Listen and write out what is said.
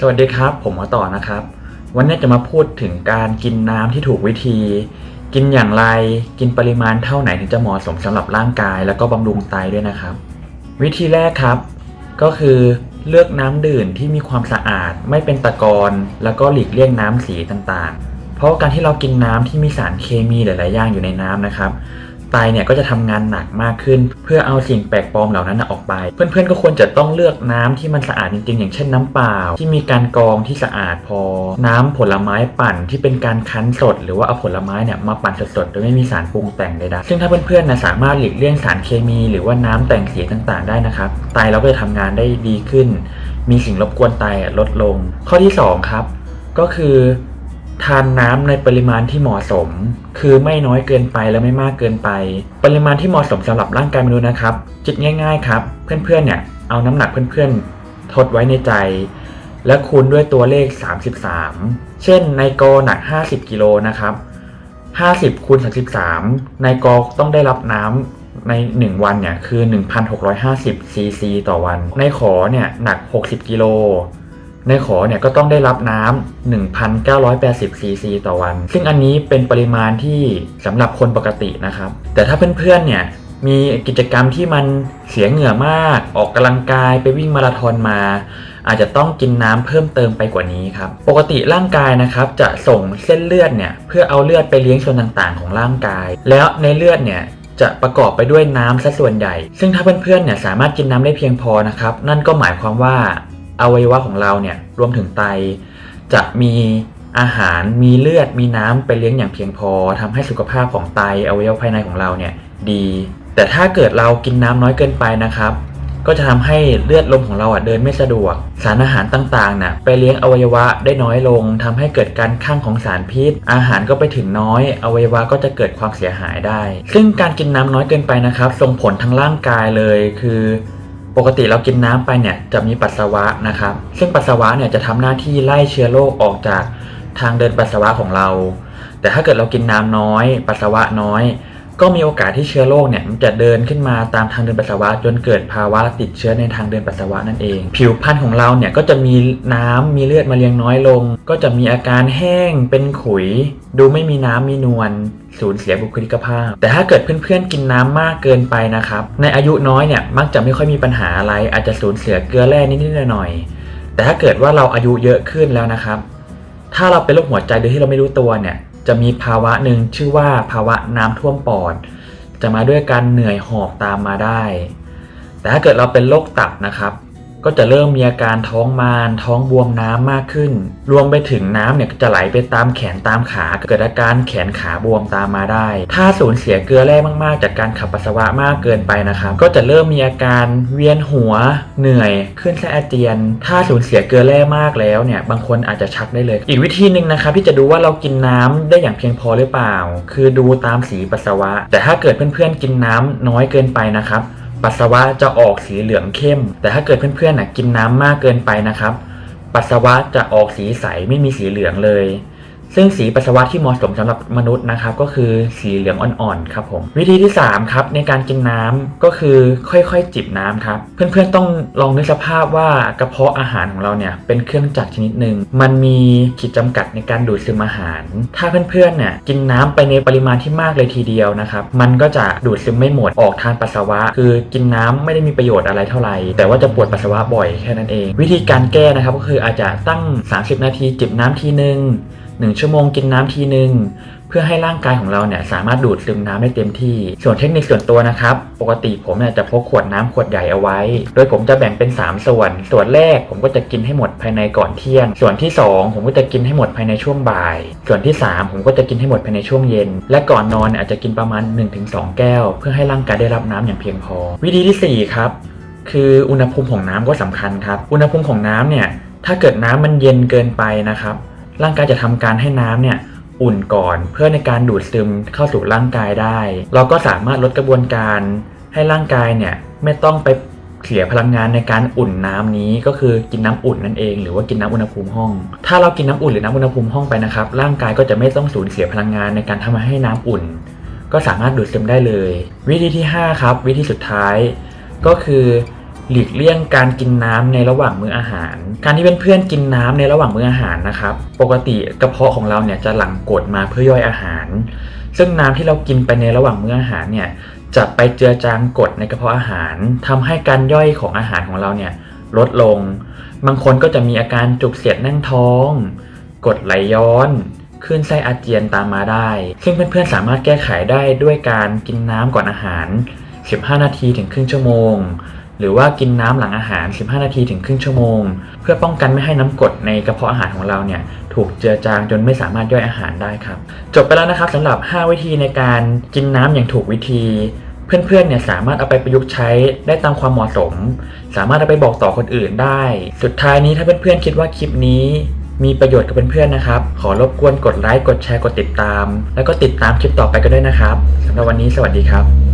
สวัสดีครับ ผมมอต่อนะครับ วันนี้จะมาพูดถึงการกินน้ำที่ถูกวิธี กินอย่างไรกินปริมาณเท่าไหนถึงจะเหมาะสมสำหรับร่างกาย แล้วก็บำรุงไตด้วยนะครับ วิธีแรกครับ ก็คือเลือกน้ำดื่มที่มีความสะอาด ไม่เป็นตะกอนแล้วก็หลีกเลี่ยงน้ำสีต่างๆ เพราะว่าการที่เรากินน้ำที่มีสารเคมีหลาย ๆ อย่างอยู่ในน้ำนะครับ ไตเนี่ยก็จะทำงานหนักมากขึ้น เพื่อเอาสิ่งแปลกปลอมเหล่านั้นออกไป เพื่อนๆก็ควรจะต้องเลือกน้ำที่มันสะอาดจริงๆ อย่างเช่นน้ำเปล่า ที่มีการกรองที่สะอาดพอ น้ำผลไม้ปั่นที่เป็นการคั้นสด หรือว่าเอาผลไม้เนี่ยมาปั่นสดๆโดยไม่มีสารปรุงแต่งใดๆซึ่งถ้าเพื่อนๆนะสามารถหลีกเลี่ยงสารเคมี หรือว่าน้ำแต่งสีต่างๆ ได้นะครับไตเราก็จะทำงานได้ดีขึ้น มีสิ่งรบกวนไตลดลง ข้อที่สองครับ ก็คือ ทานน้ำในปริมาณที่เหมาะสม คือไม่น้อยเกินไปและไม่มากเกินไป ปริมาณที่เหมาะสมสำหรับร่างกายมนุษย์นะครับจิตง่ายๆครับ เพื่อนๆเนี่ยเอาน้ำหนักเพื่อนๆ ทดไว้ในใจ และคูณด้วยตัวเลข 33 เช่นในกอหนัก 50กิโลนะครับ50คูณ33 ในกอต้องได้รับน้ำใน 1 วันเนี่ยคือ 1,650ซีซีต่อวัน ในขอเนี่ยหนัก 60กิโล ในขอเนี่ยก็ต้องได้รับน้ำ1,980ซีซีต่อวัน ซึ่งอันนี้เป็นปริมาณที่สำหรับคนปกตินะครับ แต่ถ้าเพื่อนๆเนี่ยมีกิจกรรมที่มันเสียเหงื่อมาก ออกกำลังกายไปวิ่งมาราธอนมา อาจจะต้องกินน้ำเพิ่มเติมไปกว่านี้ครับ ปกติร่างกายนะครับจะส่งเส้นเลือดเนี่ยเพื่อเอาเลือดไปเลี้ยงส่วนต่างๆ ของร่างกาย แล้วในเลือดเนี่ยจะประกอบไปด้วยน้ำซะส่วนใหญ่ ซึ่งถ้าเพื่อนๆเนี่ยสามารถกินน้ำได้เพียงพอนะครับ นั่นก็หมายความว่า อวัยวะของเราเนี่ยรวมถึงไต จะมีอาหารมีเลือดมีน้ำไปเลี้ยงอย่างเพียงพอทำให้สุขภาพของไตอวัยวะภายในของเราเนี่ยดี แต่ถ้าเกิดเรากินน้ำน้อยเกินไปนะครับ ก็จะทำให้เลือดลมของเราอะเดินไม่สะดวก สารอาหารต่างๆน่ะไปเลี้ยงอวัยวะได้น้อยลงทำให้เกิดการข้างของสารพิษ อาหารก็ไปถึงน้อย อวัยวะก็จะเกิดความเสียหายได้ ซึ่งการกินน้ำน้อยเกินไปนะครับ ส่งผลทางร่างกายเลยคือ ปกติเรากินน้ำไปเนี่ยจะมีปัสสาวะนะครับ ซึ่งปัสสาวะเนี่ยจะทำหน้าที่ไล่เชื้อโรคออกจากทางเดินปัสสาวะของเรา แต่ถ้าเกิดเรากินน้ำน้อย ปัสสาวะน้อย ก็มีโอกาสที่เชื้อโรคเนี่ยมันจะเดินขึ้นมาตามทางเดินปัสสาวะ จนเกิดภาวะติดเชื้อในทางเดินปัสสาวะนั่นเอง ผิวพรรณของเราเนี่ยก็จะมีน้ำมีเลือดมาเลี้ยงน้อยลง ก็จะมีอาการแห้งเป็นขุย ดูไม่มีน้ำมีนวลสูญเสียบุคลิกภาพ แต่ถ้าเกิดเพื่อนๆกินน้ำมากเกินไปนะครับในอายุน้อยเนี่ยมักจะไม่ค่อยมีปัญหาอะไร อาจจะสูญเสียเกลือแร่นิดๆหน่อยๆแต่ถ้าเกิดว่าเราอายุเยอะขึ้นแล้วนะครับถ้าเราเป็นโรคหัวใจโดยที่เราไม่รู้ตัวเนี่ย จะมีภาวะหนึ่งชื่อว่าภาวะน้ำท่วมปอด จะมาด้วยการเหนื่อยหอบตามมาได้ แต่ถ้าเกิดเราเป็นโรคตับนะครับ ก็จะเริ่มมีอาการท้องมานท้องบวมน้ำมากขึ้น รวมไปถึงน้ำเนี่ยจะไหลไปตามแขนตามขา เกิดอาการแขนขาบวมตามมาได้ ถ้าสูญเสียเกลือแร่มากๆ จากการขับปัสสาวะมากเกินไปนะครับ ก็จะเริ่มมีอาการเวียนหัว เหนื่อย ขึ้นไส้อาเจียน ถ้าสูญเสียเกลือแร่มากแล้วเนี่ย บางคนอาจจะชักได้เลย อีกวิธีหนึ่งนะครับที่จะดูว่าเรากินน้ำได้อย่างเพียงพอหรือเปล่า คือดูตามสีปัสสาวะ แต่ถ้าเกิดเพื่อนๆกินน้ำน้อยเกินไปนะครับ ปัสสาวะจะออกสีเหลืองเข้ม แต่ถ้าเกิดเพื่อนๆนะกินน้ำมากเกินไปนะครับ ปัสสาวะจะออกสีใสไม่มีสีเหลืองเลย ซึ่งสีปัสสาวะที่เหมาะสมสำหรับมนุษย์นะครับก็คือสีเหลืองอ่อนๆครับผมวิธีที่3ครับในการกินน้ำก็คือค่อยๆจิบน้ำครับเพื่อนๆต้องลองนึกสภาพว่ากระเพาะอาหารของเราเนี่ยเป็นเครื่องจักรชนิดหนึ่งมันมีขีดจำกัดในการดูดซึมอาหาร ถ้าเพื่อนๆเนี่ยกินน้ำไปในปริมาณที่มากเลยทีเดียวนะครับมันก็จะดูดซึมไม่หมดออกทางปัสสาวะ คือกินน้ำไม่ได้มีประโยชน์อะไรเท่าไหร่แต่ว่าจะปวดปัสสาวะบ่อยแค่นั้นเอง วิธีการแก้นะครับก็คืออาจจะตั้ง 30 นาทีจิบน้ำทีนึง หนึ่งชั่วโมงกินน้ำทีหนึ่งเพื่อให้ร่างกายของเราเนี่ยสามารถดูดซึมน้ำได้เต็มที่ ส่วนเทคนิคส่วนตัวนะครับ ปกติผมเนี่ยจะพกขวดน้ำขวดใหญ่เอาไว้ โดยผมจะแบ่งเป็น 3 ส่วน ส่วนแรกผมก็จะกินให้หมดภายในก่อนเที่ยง ส่วนที่ 2 ผมก็จะกินให้หมดภายในช่วงบ่าย ส่วนที่ 3 ผมก็จะกินให้หมดภายในช่วงเย็น และก่อนนอนเนี่ยอาจจะกินประมาณ 1-2 แก้ว เพื่อให้ร่างกายได้รับน้ำอย่างเพียงพอ วิธีที่สี่ครับคืออุณหภูมิของน้ำก็สำคัญครับ อุณหภูมิของน้ำเนี่ย ถ้าเกิดน้ำมันเย็นเกินไปนะครับ ร่างกายจะทำการให้น้ำเนี่ยอุ่นก่อนเพื่อในการดูดซึมเข้าสู่ร่างกายได้ เราก็สามารถลดกระบวนการให้ร่างกายเนี่ยไม่ต้องไปเสียพลังงานในการอุ่นน้ำนี้ก็คือกินน้ำอุ่นนั่นเอง หรือว่ากินน้ำอุณหภูมิห้อง ถ้าเรากินน้ำอุ่นหรือน้ำอุณหภูมิห้องไปนะครับร่างกายก็จะไม่ต้องสูญเสียพลังงานในการทำให้น้ำอุ่น ก็สามารถดูดซึมได้เลย วิธีที่ห้าครับ วิธีสุดท้าย ก็คือ หลีกเลี่ยงการกินน้ำในระหว่างมื้ออาหาร การที่เพื่อนๆกินน้ำในระหว่างมื้ออาหารนะครับ ปกติกระเพาะของเราเนี่ยจะหลั่งกรดมาเพื่อย่อยอาหาร ซึ่งน้ำที่เรากินไปในระหว่างมื้ออาหารเนี่ยจะไปเจือจางกรดในกระเพาะอาหารทำให้การย่อยของอาหารของเราเนี่ยลดลง บางคนก็จะมีอาการจุกเสียดแน่นท้องกรดไหลย้อนคลื่นไส้อาเจียนตามมาได้ ซึ่งเพื่อนๆสามารถแก้ไขได้ด้วยการกินน้ำก่อนอาหาร 15 นาทีถึงครึ่งชั่วโมง หรือว่ากินน้ำหลังอาหาร 15 นาทีถึงครึ่งชั่วโมง เพื่อป้องกันไม่ให้น้ำกรดในกระเพาะอาหารของเราเนี่ยถูกเจือจางจนไม่สามารถย่อยอาหารได้ครับ จบไปแล้วนะครับสำหรับ 5 วิธีในการกินน้ำอย่างถูกวิธี เพื่อนๆเนี่ยสามารถเอาไปประยุกต์ใช้ได้ตามความเหมาะสม สามารถเอาไปบอกต่อคนอื่นได้ สุดท้ายนี้ถ้าเพื่อนๆคิดว่าคลิปนี้มีประโยชน์กับเพื่อนๆนะครับ ขอรบกวนกดไลค์ กดแชร์ กดติดตาม แล้วก็ติดตามคลิปต่อไปก็ด้วยนะครับสำหรับวันนี้สวัสดีครับ